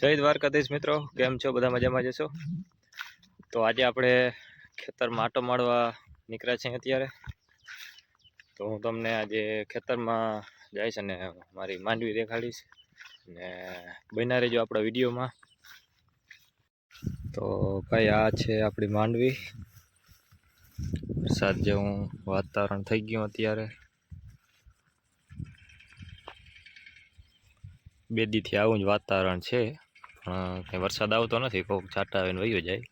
જય દ્વારકાધીશ મિત્રો. કેમ છો? બધા મજામાં જશો તો આજે આપણે ખેતરમાં આટો મારવા નીકળ્યા છીએ અત્યારે. તો હું તમને આજે ખેતરમાં જઈશ અને મારી માંડવી દેખાડીશ. ને બન્યા રહેજો આપણા વિડીયોમાં. તો ભાઈ, આ છે આપણી માંડવી. વરસાદ જેવું વાતાવરણ થઈ ગયું અત્યારે. બે દીથી આવું જ વાતાવરણ છે. પણ કંઈ વરસાદ આવતો નથી કોઈક છાંટા આવીને વયો જાય.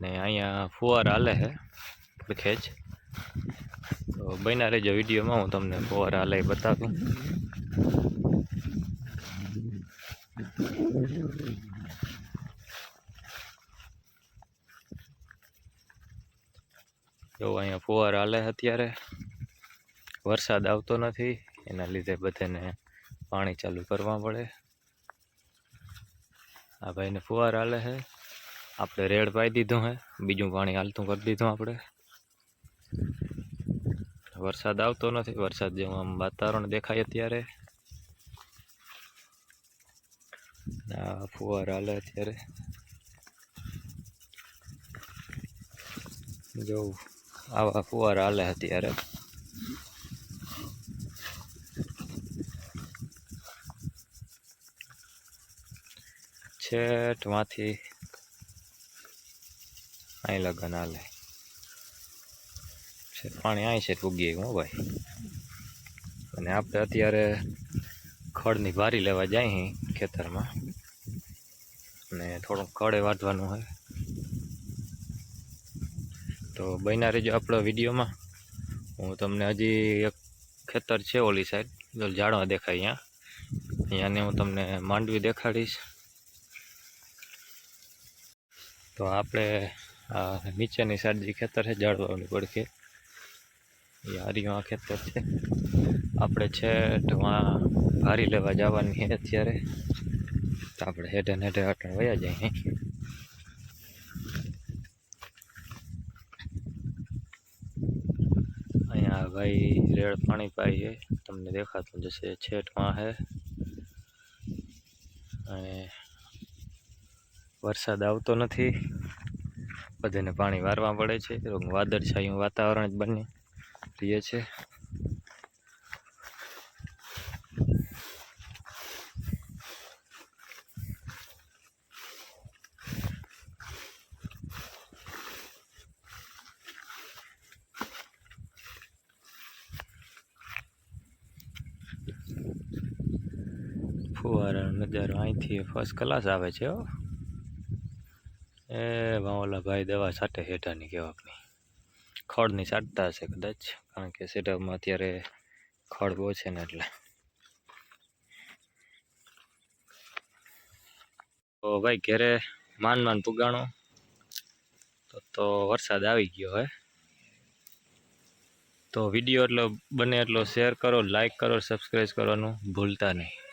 ને અહીંયા ફુવારા હાલે છે ખેંચ. તો બન્યા રહેજો વિડીયોમાં, હું તમને ફુવારા હાલે બતાવું. જો અહીંયા ફુવારા હાલે અત્યારે. વરસાદ આવતો નથી, એના લીધે બધાને પાણી ચાલુ કરવા પડે. આ ભાઈને ફુવાર હાલે છે આપણે રેડ પાઈ દીધું હે. બીજું પાણી હાલતું કરી દીધું આપણે. વરસાદ આવતો નથી. વરસાદ જેવું આમ વાતાવરણ દેખાય અત્યારે. આ ફુવાર હાલે અત્યારે. જો, આવા ફુવાર હાલે અત્યારે. છેઠમાંથી અહીં લગન હાલે. પાણી અહીં છે ઉગી ગયું ભાઈ. અને આપણે અત્યારે ખડની ભારી લેવા જાય ખેતરમાં. અને થોડુંક ખડે વાઢવાનું હોય. તો બન્યા રહેજો આપણો વિડીયોમાં. હું તમને હજી એક ખેતર છે ઓલી સાઈડ. જો ઝાડવા દેખાય અહીંયા. અહીંયાને હું તમને માંડવી દેખાડીશ. તો આપણે, આ નીચેની સાઈડ જે ખેતર છે જાળવાની પડખે. એ હારીઓ આ ખેતર છે. આપણે છે વાં ભારી લેવા જવાની છે અત્યારે. તો આપણે હેઠે હેઠે અટણ વયા જાય અહીંયા ભાઈ રેડ પાણી પાઈ છે. તમને દેખાતું જશે છેટમાં છે અને વરસાદ આવતો નથી. બધાને પાણી વારવા પડે છે. વાદળછાયું વાતાવરણ જ બની રહીએ છે. ફુવારાનો નજારો અહીંથી ફર્સ્ટ ક્લાસ આવે છે હો. એ વાવલા ભાઈ દવા છાંટે હેઠાની કહેવાકની ખડની છાંટતા હશે કદાચ, કારણ કે સેટઅપમાં અત્યારે ખડ બહુ છે ને એટલે. તો ભાઈ ઘરે માન માન પુગાણો? તો તો વરસાદ આવી ગયો હે. તો વીડિયો એટલો બને એટલો શેર કરો, લાઈક કરો, સબસ્ક્રાઈબ કરવાનું ભૂલતા નહીં.